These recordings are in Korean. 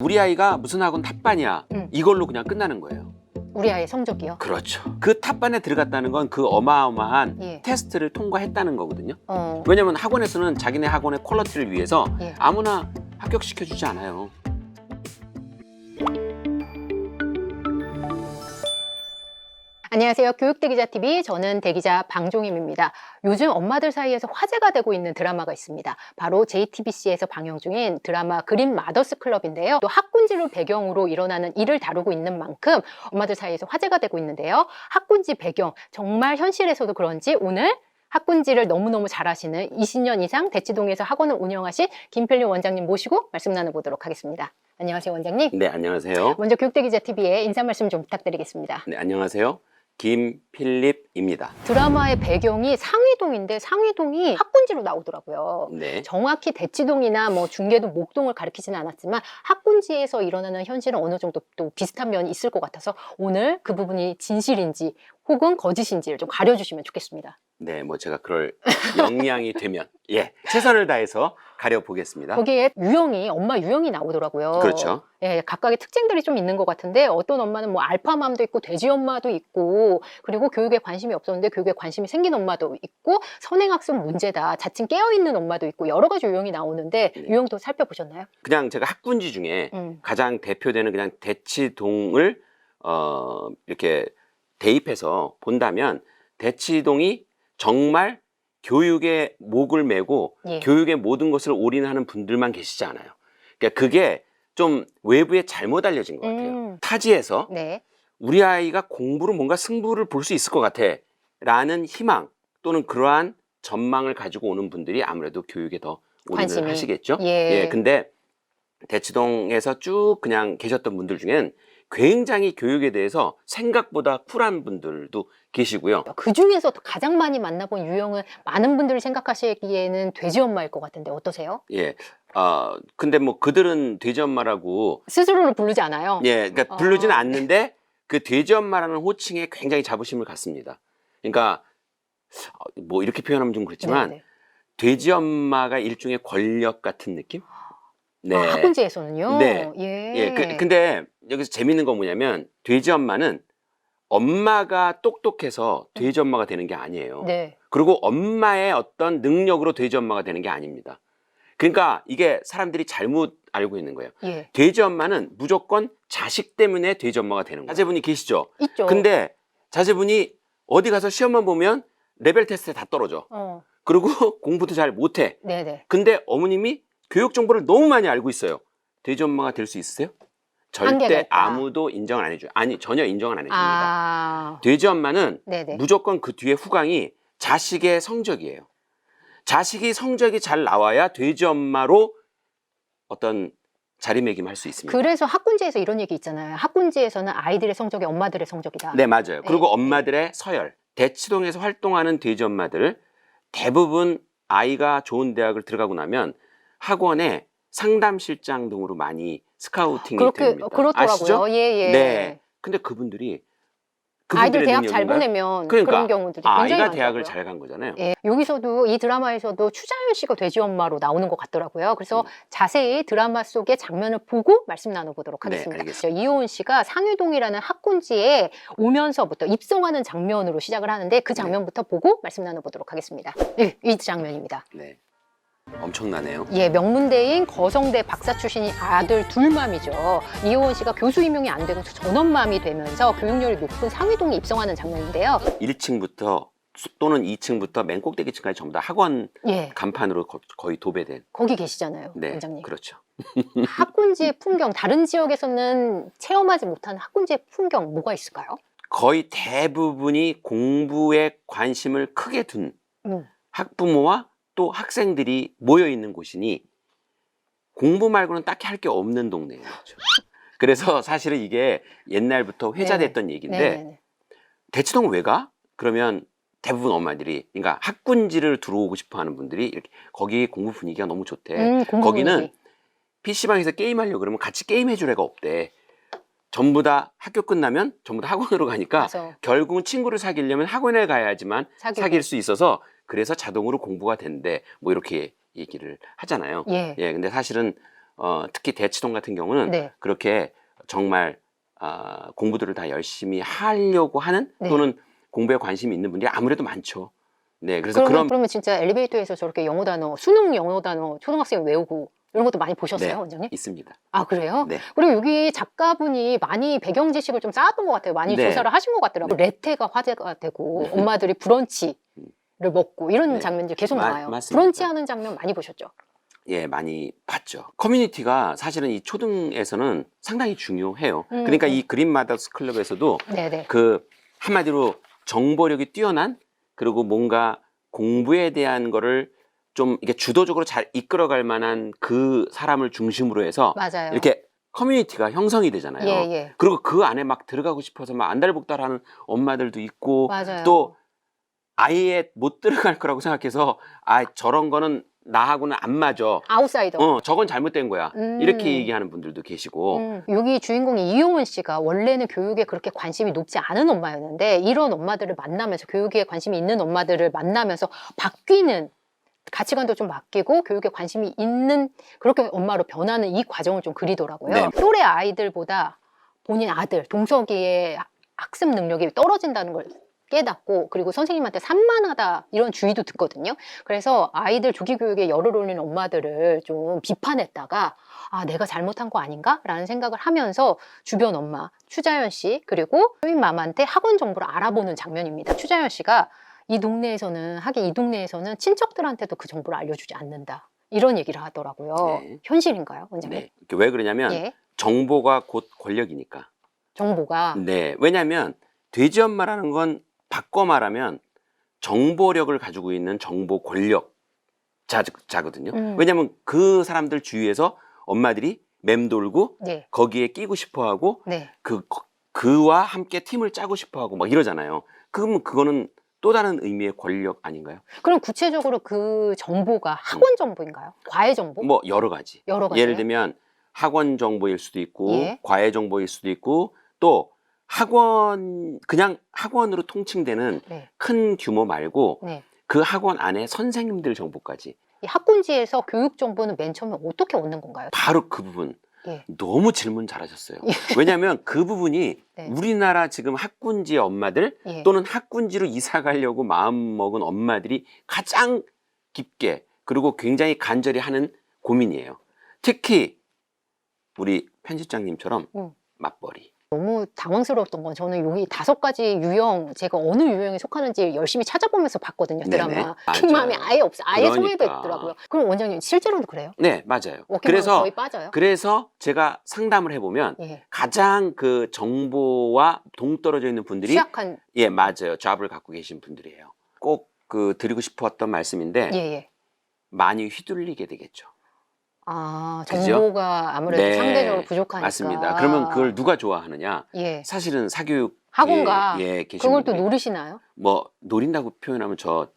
우리 아이가 무슨 학원 탑반이야. 음. 이걸로 그냥 끝나는 거예요. 우리 아이의 성적이요. 그렇죠. 그 탑반에 들어갔다는 건 그 어마어마한 예. 테스트를 통과했다는 거거든요. 어. 왜냐면 학원에서는 자기네 학원의 퀄리티를 위해서 예. 아무나 합격시켜주지 않아요. 안녕하세요. 교육대기자 TV 저는 대기자 방종임입니다. 요즘 엄마들 사이에서 화제가 되고 있는 드라마가 있습니다. 바로 JTBC에서 방영 중인 드라마 그린 마더스 클럽인데요. 또 학군지를 배경으로 일어나는 일을 다루고 있는 만큼 엄마들 사이에서 화제가 되고 있는데요. 학군지 배경 정말 현실에서도 그런지 오늘 학군지를 너무너무 잘하시는 20년 이상 대치동에서 학원을 운영하신 김필리 원장님 모시고 말씀 나눠보도록 하겠습니다. 안녕하세요, 원장님. 네, 안녕하세요. 먼저 교육대기자 TV에 인사 말씀 좀 부탁드리겠습니다. 네, 안녕하세요. 김필립입니다. 드라마의 배경이 상위동인데 상위동이 학군지로 나오더라고요. 네. 정확히 대치동이나 뭐 중계동, 목동을 가리키지는 않았지만 학군지에서 일어나는 현실은 어느 정도 또 비슷한 면이 있을 것 같아서 오늘 그 부분이 진실인지 혹은 거짓인지를 좀 가려주시면 좋겠습니다. 네, 뭐 제가 그럴 역량이 되면 예 최선을 다해서 가려 보겠습니다. 거기에 유형이 엄마 유형이 나오더라고요. 그렇죠. 예, 각각의 특징들이 좀 있는 것 같은데 어떤 엄마는 뭐 알파맘도 있고 돼지 엄마도 있고 그리고 교육에 관심이 없었는데 교육에 관심이 생긴 엄마도 있고 선행학습 문제다 자칭 깨어 있는 엄마도 있고 여러 가지 유형이 나오는데 네. 유형도 살펴보셨나요? 그냥 제가 학군지 중에 음. 가장 대표되는 그냥 대치동을 어 이렇게 대입해서 본다면 대치동이 정말 교육에 목을 메고 예. 교육의 모든 것을 올인하는 분들만 계시지 않아요. 그러니까 그게 좀 외부에 잘못 알려진 것 같아요. 음. 타지에서 네. 우리 아이가 공부로 뭔가 승부를 볼 수 있을 것 같아 라는 희망 또는 그러한 전망을 가지고 오는 분들이 아무래도 교육에 더 올인을 관심이. 하시겠죠. 예. 근데 대치동에서 쭉 그냥 계셨던 분들 중에는 굉장히 교육에 대해서 생각보다 쿨한 분들도 계시고요. 그 중에서 가장 많이 만나본 유형은 많은 분들이 생각하시기에는 돼지 엄마일 것 같은데 어떠세요? 예. 어, 근데 뭐 그들은 돼지 엄마라고 스스로를 부르지 않아요. 예, 그러니까 부르지는 어. 않는데 그 돼지 엄마라는 호칭에 굉장히 자부심을 갖습니다. 그러니까 어, 뭐 이렇게 표현하면 좀 그렇지만 네네. 돼지 엄마가 일종의 권력 같은 느낌? 네. 아, 학군지에서는요. 네. 예. 예, 그, 근데 여기서 재밌는 건 뭐냐면 돼지 엄마는 엄마가 똑똑해서 돼지 엄마가 되는 게 아니에요. 네. 그리고 엄마의 어떤 능력으로 돼지 엄마가 되는 게 아닙니다. 그러니까 이게 사람들이 잘못 알고 있는 거예요. 예. 돼지 엄마는 무조건 자식 때문에 돼지 엄마가 되는 거예요. 자제분이 계시죠? 있죠. 근데 자제분이 어디 가서 시험만 보면 레벨 테스트에 다 떨어져. 어. 그리고 공부도 잘 못해. 네네. 근데 어머님이 교육 정보를 너무 많이 알고 있어요. 돼지 엄마가 될 수 있으세요? 절대. 아무도 인정을 안 해줘요. 아니 전혀 인정을 안 해줍니다. 아. 돼지 엄마는 네네. 무조건 그 뒤에 후광이 자식의 성적이에요. 자식이 성적이 잘 나와야 돼지 엄마로 어떤 자리매김할 수 있습니다. 그래서 학군지에서 이런 얘기 있잖아요. 학군지에서는 아이들의 성적이 엄마들의 성적이다. 네, 맞아요. 그리고 네. 엄마들의 서열. 대치동에서 활동하는 돼지 엄마들 대부분 아이가 좋은 대학을 들어가고 나면 학원에 상담실장 등으로 많이 스카우팅이 그렇게 됩니다. 그렇더라고요. 아시죠? 예, 예. 네. 근데 그분들이 아이들 그분들의 대학 잘 능력인가요? 보내면 그러니까 그런 경우들이 굉장히 아이가 많더라고요. 대학을 잘 간 거잖아요. 예, 여기서도 이 드라마에서도 추자연 씨가 돼지 엄마로 나오는 것 같더라고요. 그래서 음. 자세히 드라마 속의 장면을 보고 말씀 나눠보도록 네, 하겠습니다. 알겠습니다. 이호은 씨가 상유동이라는 학군지에 오면서부터 입성하는 장면으로 시작을 하는데 그 장면부터 보고 말씀 나눠보도록 하겠습니다. 예, 이 장면입니다. 네. 엄청나네요. 예, 명문대인 거성대 박사 출신이 아들 둘맘이죠. 이호원 씨가 교수 임용이 안 되고 전원맘이 되면서 교육열이 높은 상위동에 입성하는 장면인데요. 1층부터 또는 2층부터 맨 꼭대기층까지 전부 다 학원 예, 간판으로 거, 의 도배된. 거기 계시잖아요, 네, 원장님. 그렇죠. 학군지의 풍경, 다른 지역에서는 체험하지 못한 학군지의 풍경 뭐가 있을까요? 거의 대부분이 공부에 관심을 크게 둔 음. 학부모와 또 학생들이 모여 있는 곳이니 공부 말고는 딱히 할 게 없는 동네예요. 그래서 사실은 이게 옛날부터 회자됐던 얘기인데 네네네. 대치동 왜 가? 그러면 대부분 엄마들이 그러니까 학군지를 들어오고 싶어 하는 분들이 이렇게 거기 공부 분위기가 너무 좋대. 음, 공부 거기는 분위기. PC방에서 게임하려고 그러면 같이 게임 해줄 애가 없대. 전부 다 학교 끝나면 전부 다 학원으로 가니까 맞아. 결국은 친구를 사귀려면 학원에 가야지만 사귀고. 사귈 수 있어서 그래서 자동으로 공부가 된대. 뭐 이렇게 얘기를 하잖아요. 예. 예, 근데 사실은 어, 특히 대치동 같은 경우는 네. 그렇게 정말 아, 공부들을 다 열심히 하려고 하는 네. 또는 공부에 관심이 있는 분들이 아무래도 많죠. 네, 그래서 그러면, 그런 그러면 진짜 엘리베이터에서 저렇게 영어 단어, 수능 영어 단어 초등학생이 외우고 이런 것도 많이 보셨어요, 네. 원장님? 있습니다. 아 그래요? 네. 그리고 여기 작가분이 많이 배경 지식을 좀 쌓았던 것 같아요. 많이 네. 조사를 하신 것 같더라고요. 레테가 화제가 되고 엄마들이 브런치 를 먹고 이런 네. 장면들이 계속 마- 나와요. 맞습니다. 브런치 하는 장면 많이 보셨죠? 예, 많이 봤죠. 커뮤니티가 사실은 이 초등에서는 상당히 중요해요. 음, 그러니까 음. 이 그린 마더스 클럽에서도 네네. 그 한마디로 정보력이 뛰어난 그리고 뭔가 공부에 대한 거를 좀 이게 주도적으로 잘 이끌어갈 만한 그 사람을 중심으로 해서 맞아요. 이렇게 커뮤니티가 형성이 되잖아요. 예, 예. 그리고 그 안에 막 들어가고 싶어서 막 안달복달하는 엄마들도 있고 맞아요. 또 아예 못 들어갈 거라고 생각해서 아 저런 거는 나하고는 안 맞아. 아웃사이더. 어, 저건 잘못된 거야. 음. 이렇게 얘기하는 분들도 계시고. 음, 여기 주인공이 이용은 씨가 원래는 교육에 그렇게 관심이 높지 않은 엄마였는데 이런 엄마들을 만나면서 교육에 관심이 있는 엄마들을 만나면서 바뀌는 가치관도 좀 바뀌고 교육에 관심이 있는 그렇게 엄마로 변하는 이 과정을 좀 그리더라고요. 네. 또래 아이들보다 본인 아들 동석이의 학습 능력이 떨어진다는 걸 깨닫고 그리고 선생님한테 산만하다 이런 주의도 듣거든요. 그래서 아이들 조기 교육에 열을 올리는 엄마들을 좀 비판했다가 아 내가 잘못한 거 아닌가 라는 생각을 하면서 주변 엄마 추자연 씨 그리고 효인맘한테 학원 정보를 알아보는 장면입니다. 추자연 씨가 이 동네에서는 하긴 이 동네에서는 친척들한테도 그 정보를 알려주지 않는다 이런 얘기를 하더라고요. 네. 현실인가요, 원장님? 네. 왜 그러냐면 예, 정보가 곧 권력이니까. 정보가 네. 왜냐하면 돼지 엄마라는 건 바꿔 말하면 정보력을 가지고 있는 정보 권력자거든요. 음. 왜냐하면 그 사람들 주위에서 엄마들이 맴돌고 네, 거기에 끼고 싶어하고 네, 그 그와 함께 팀을 짜고 싶어하고 막 이러잖아요. 그러면 그거는 또 다른 의미의 권력 아닌가요? 그럼 구체적으로 그 정보가 학원 정보인가요? 과외 정보? 뭐 여러 가지. 여러 가지. 예를 들면 학원 정보일 수도 있고 예. 과외 정보일 수도 있고 또 학원 그냥 학원으로 통칭되는 네, 큰 규모 말고 네. 그 학원 안에 선생님들 정보까지 이 학군지에서 교육 정보는 맨 처음에 어떻게 얻는 건가요? 바로 그 부분 예. 너무 질문 잘하셨어요. 왜냐하면 그 부분이 네. 우리나라 지금 학군지의 엄마들 예. 또는 학군지로 이사 가려고 마음 먹은 엄마들이 가장 깊게 그리고 굉장히 간절히 하는 고민이에요. 특히 우리 편집장님처럼 음. 맞벌이. 너무 당황스러웠던 건 저는 여기 다섯 가지 유형 제가 어느 유형에 속하는지 열심히 찾아보면서 봤거든요 네네. 드라마 맞아요. 킹맘이 아예 없어 아예 그러니까. 소외됐더라고요 그럼 원장님 실제로도 그래요? 네, 맞아요. 그래서 거의 빠져요? 그래서 제가 상담을 해보면 예. 가장 그 정보와 동떨어져 있는 분들이 취약한 예 맞아요. 잡을 갖고 계신 분들이에요. 꼭 그 드리고 싶었던 말씀인데 예예 많이 휘둘리게 되겠죠. 아 그죠? 정보가 아무래도 네, 상대적으로 부족하니까 맞습니다. 그러면 그걸 누가 좋아하느냐? 예 사실은 사교육 학원가 예, 계신 그걸 또 노리시나요? 뭐 노린다고 표현하면 저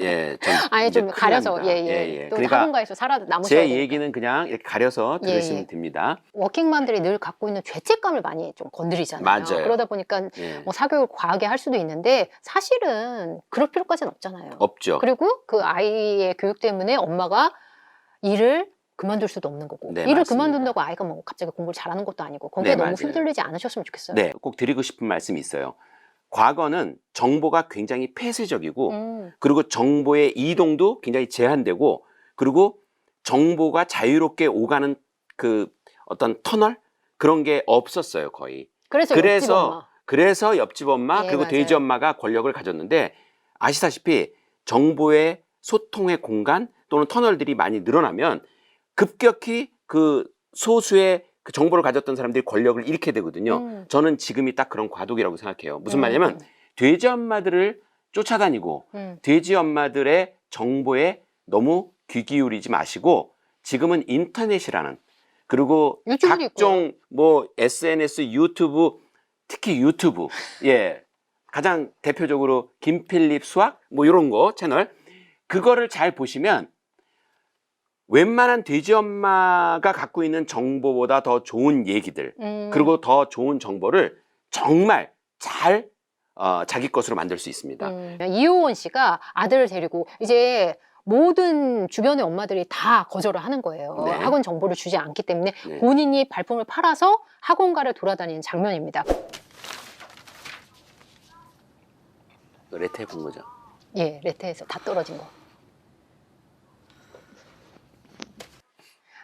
예, 예, 전 아예 이제 좀 큰일 가려서 납니다. 예예 또 그러니까 학원가에서 살아 남으셔야 제 되니까. 얘기는 그냥 이렇게 가려서 예, 들으시면 예. 됩니다. 워킹맘들이 늘 갖고 있는 죄책감을 많이 좀 건드리잖아요. 맞아요. 그러다 보니까 예. 뭐 사교육을 과하게 할 수도 있는데 사실은 그럴 필요까지는 없잖아요. 없죠. 그리고 그 아이의 교육 때문에 엄마가 일을 그만둘 수도 없는 거고 네, 일을 맞습니다. 그만둔다고 아이가 뭐 갑자기 공부를 잘하는 것도 아니고 거기에 네, 너무 맞아요. 휘둘리지 않으셨으면 좋겠어요. 네, 꼭 드리고 싶은 말씀이 있어요. 과거는 정보가 굉장히 폐쇄적이고 음, 그리고 정보의 이동도 굉장히 제한되고 그리고 정보가 자유롭게 오가는 그 어떤 터널 그런 게 없었어요 거의. 그래서 그래서 옆집 엄마. 그래서 옆집 엄마 예, 그리고 맞아요. 돼지 엄마가 권력을 가졌는데 아시다시피 정보의 소통의 공간 또는 터널들이 많이 늘어나면 급격히 그 소수의 그 정보를 가졌던 사람들이 권력을 잃게 되거든요. 음. 저는 지금이 딱 그런 과도기라고 생각해요. 무슨 음, 말이냐면 돼지 엄마들을 쫓아다니고 음, 돼지 엄마들의 정보에 너무 귀 기울이지 마시고 지금은 인터넷이라는 그리고 각종 뭐 SNS, 유튜브 특히 유튜브 예 가장 대표적으로 김필립 수학 뭐 이런 거 채널 그거를 잘 보시면 웬만한 돼지 엄마가 갖고 있는 정보보다 더 좋은 얘기들 음. 그리고 더 좋은 정보를 정말 잘 어, 자기 것으로 만들 수 있습니다. 음, 이효원 씨가 아들을 데리고 이제 모든 주변의 엄마들이 다 거절을 하는 거예요. 네. 학원 정보를 주지 않기 때문에 네. 본인이 발품을 팔아서 학원가를 돌아다니는 장면입니다. 레테 본 거죠. 예, 레테에서 다 떨어진 거.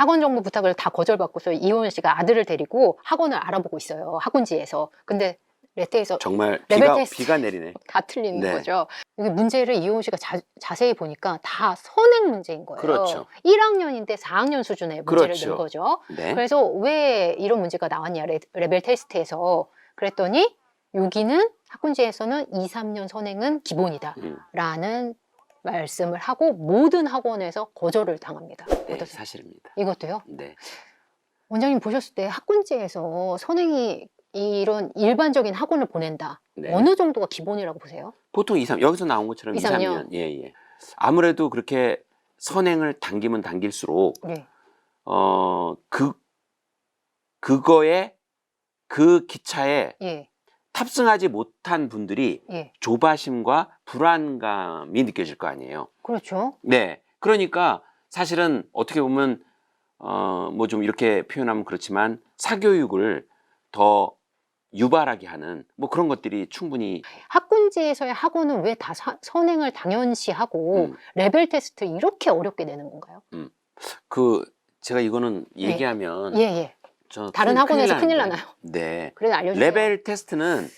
학원 정보 부탁을 다 거절받고서 이호연 씨가 아들을 데리고 학원을 알아보고 있어요. 학원지에서. 근데 레테에서 정말 레벨 비가. 비가 내리네. 다 틀리는 네. 거죠. 이게 문제를 이호연 씨가 자, 세히 보니까 다 선행 문제인 거예요. 그렇죠. 1학년인데 4학년 수준의 문제를 그렇죠. 낸 거죠. 네. 그래서 왜 이런 문제가 나왔냐 레, 레벨 테스트에서 그랬더니 여기는 학군지에서는 2, 3년 선행은 기본이다 음, 라는 말씀을 하고 모든 학원에서 거절을 당합니다. 네, 어떠세요? 사실입니다. 이것도요? 네. 원장님 보셨을 때 학군지에서 선행이 이런 일반적인 학원을 보낸다. 네. 어느 정도가 기본이라고 보세요? 보통 2, 3 여기서 나온 것처럼 2, 2, 3 3년. 예, 예. 아무래도 그렇게 선행을 당기면 당길수록 네. 어, 그 그거에 그 기차에 예, 탑승하지 못한 분들이 예. 조바심과 불안감이 느껴질 거 아니에요. 그렇죠. 네. 그러니까 사실은 어떻게 보면 어, 뭐 좀 이렇게 표현하면 그렇지만 사교육을 더 유발하게 하는 뭐 그런 것들이 충분히 학군지에서의 학원은 왜 다 선행을 당연시하고 음, 레벨 테스트 이렇게 어렵게 내는 건가요? 그 제가 이거는 얘기하면 예, 예. 저 다른 큰일- 학원에서 큰일 나는데. 나나요? 네. 그래 알려주세요. 레벨 테스트는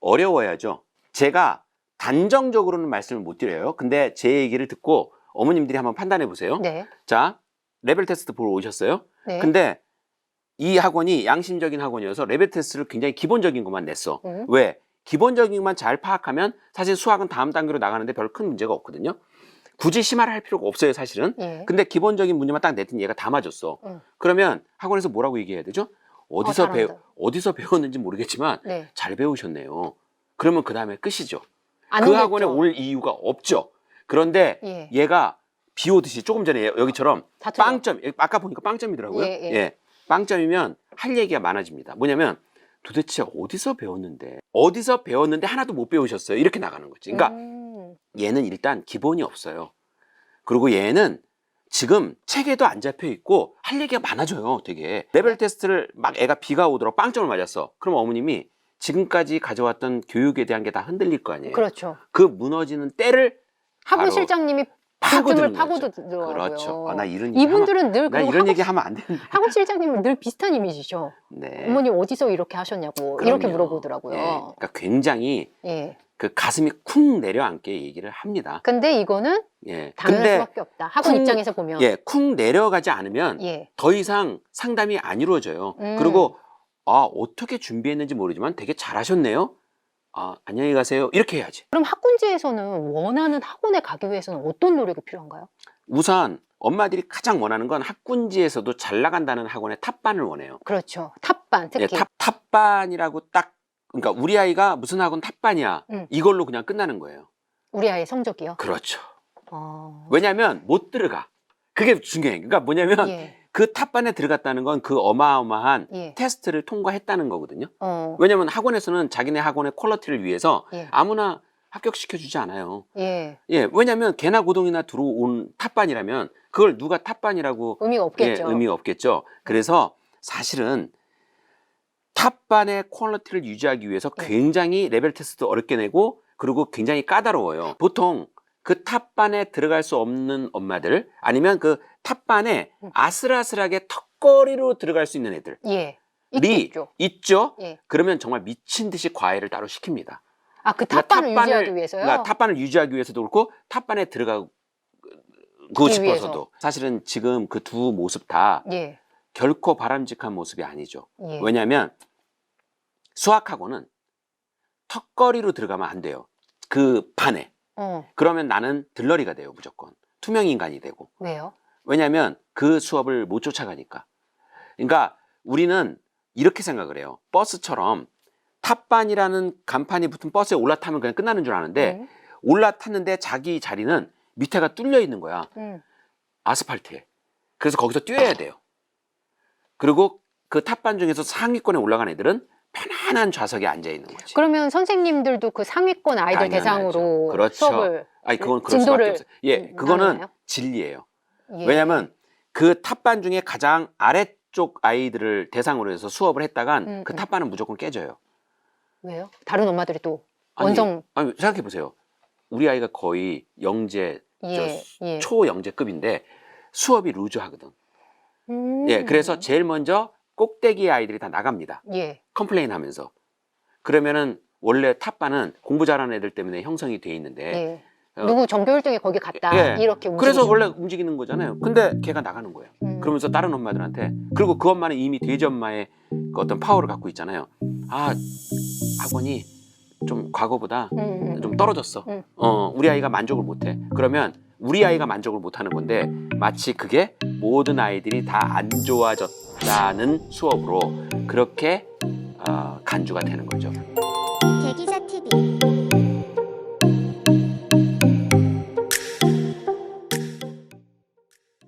어려워야죠. 제가 단정적으로는 말씀을 못 드려요. 근데 제 얘기를 듣고 어머님들이 한번 판단해 보세요. 네. 자, 레벨 테스트 보러 오셨어요. 네. 근데 이 학원이 양심적인 학원이어서 레벨 테스트를 굉장히 기본적인 것만 냈어. 음. 왜? 기본적인 것만 잘 파악하면 사실 수학은 다음 단계로 나가는데 별 큰 문제가 없거든요. 굳이 심화를 할 필요가 없어요, 사실은. 예. 근데 기본적인 문제만 딱 냈더니 얘가 다 맞았어. 응. 그러면 학원에서 뭐라고 얘기해야 되죠? 어디서 어, 배우. 어디서 배웠는지 모르겠지만 네. 잘 배우셨네요. 그러면 그 다음에 끝이죠. 안 그. 학원에 올 이유가 없죠. 그런데 예. 얘가 비 오듯이 조금 전에 여기처럼 다. 빵점 아까 보니까 빵점이더라고요. 예, 예. 빵점이면 할 얘기가 많아집니다. 뭐냐면 도대체 어디서 배웠는데 어디서 배웠는데 하나도 못 배우셨어요. 이렇게 나가는 거지. 그러니까 음. 얘는 일단 기본이 없어요. 그리고 얘는 지금 책에도 안 잡혀 있고 할 얘기가 많아져요. 되게 레벨 테스트를 막 애가 비가 오더라고 빵점을 맞았어. 그럼 어머님이 지금까지 가져왔던 교육에 대한 게 다 흔들릴 거 아니에요. 그렇죠. 그 무너지는 때를 학원 바로 실장님이 가슴을 파고도. 들어요. 그렇죠. 아, 나 이런 이분들은 늘 하면, 나 그리고 이런 얘기 하면 안 되는데. 학원 실장님은 늘 비슷한 이미지죠. 네. 어머니 어디서 이렇게 하셨냐고 이렇게 그럼요. 물어보더라고요. 예, 그러니까 굉장히 예. 그 가슴이 쿵 내려앉게 얘기를 합니다. 근데 이거는 예. 당연할 근데 수밖에 없다. 학원 쿵- 입장에서 보면 예, 쿵 내려가지 않으면 예. 더 이상 상담이 안 이루어져요. 음. 그리고 아 어떻게 준비했는지 모르지만 되게 잘하셨네요. 아 안녕히 가세요. 이렇게 해야지. 그럼 학군지에서는 원하는 학원에 가기 위해서는 어떤 노력이 필요한가요? 우선 엄마들이 가장 원하는 건 학군지에서도 잘 나간다는 학원의 탑반을 원해요. 그렇죠. 탑반 특히 예, 탑 탑반이라고 딱 그러니까 우리 아이가 무슨 학원 탑반이야 음. 이걸로 그냥 끝나는 거예요. 우리 아이의 성적이요. 그렇죠. 어. 왜냐하면 못 들어가. 그게 중요해. 그러니까 뭐냐면 예. 그 탑반에 들어갔다는 건 그 어마어마한 예. 테스트를 통과했다는 거거든요. 어. 왜냐면 학원에서는 자기네 학원의 퀄리티를 위해서 예. 아무나 합격시켜주지 않아요. 예. 예, 왜냐면 개나 고동이나 들어온 탑반이라면 그걸 누가 탑반이라고 의미가 없겠죠. 예, 의미가 없겠죠. 그래서 사실은 탑반의 퀄리티를 유지하기 위해서 네. 굉장히 레벨 테스트도 어렵게 내고 그리고 굉장히 까다로워요. 보통 그 탑반에 들어갈 수 없는 엄마들 아니면 그 탑반에 음. 아슬아슬하게 턱걸이로 들어갈 수 있는 애들 예. 리 있겠죠. 있죠. 예. 그러면 정말 미친 듯이 과외를 따로 시킵니다. 아, 그 그러니까 탑반을 유지하기 위해서요? 그러니까 탑반을 유지하기 위해서도 그렇고 탑반에 들어가고 기 싶어서도 위해서. 사실은 지금 그 두 모습 다 예. 결코 바람직한 모습이 아니죠. 예. 왜냐하면 수학학원은 턱걸이로 들어가면 안 돼요. 그 반에. 어. 그러면 나는 들러리가 돼요, 무조건. 투명 인간이 되고. 왜요? 왜냐하면 그 수업을 못 쫓아가니까. 그러니까 우리는 이렇게 생각을 해요. 버스처럼 탑반이라는 간판이 붙은 버스에 올라타면 그냥 끝나는 줄 아는데 음. 올라탔는데 자기 자리는 밑에가 뚫려 있는 거야. 음. 아스팔트에. 그래서 거기서 뛰어야 돼요. 그리고 그 탑반 중에서 상위권에 올라간 애들은 편안한 좌석에 앉아 있는 거지. 그러면 선생님들도 그 상위권 아이들 당연하죠. 대상으로 그렇죠. 수업을 아니 그건 그럴 진도를 수밖에 없어요. 예, 음, 그거는 나누나요? 진리예요. 예. 왜냐하면 그 탑반 중에 가장 아래쪽 아이들을 대상으로 해서 수업을 했다간 음, 그 음. 탑반은 무조건 깨져요. 왜요? 다른 엄마들이 또 아니, 원정 아니 생각해 보세요. 우리 아이가 거의 영재 예, 예. 초영재급인데 수업이 루즈하거든. 음. 예, 그래서 제일 먼저 꼭대기 아이들이 다 나갑니다. 예. 컴플레인 하면서. 그러면은 원래 탑반은 공부 잘하는 애들 때문에 형성이 돼 있는데 예. 어, 누구 전교 1등이 거기 갔다. 예. 이렇게 움직이죠. 그래서 원래 움직이는 거잖아요. 근데 걔가 나가는 거예요. 음. 그러면서 다른 엄마들한테 그리고 그 엄마는 이미 돼지 엄마의 그 어떤 파워를 갖고 있잖아요. 아 학원이 좀 과거보다 음, 음. 좀 떨어졌어. 음. 어 우리 아이가 만족을 못해. 그러면 우리 아이가 만족을 못하는 건데 마치 그게 모든 아이들이 다 안 좋아졌다는 수업으로 그렇게 어, 간주가 되는 거죠. 대기자 TV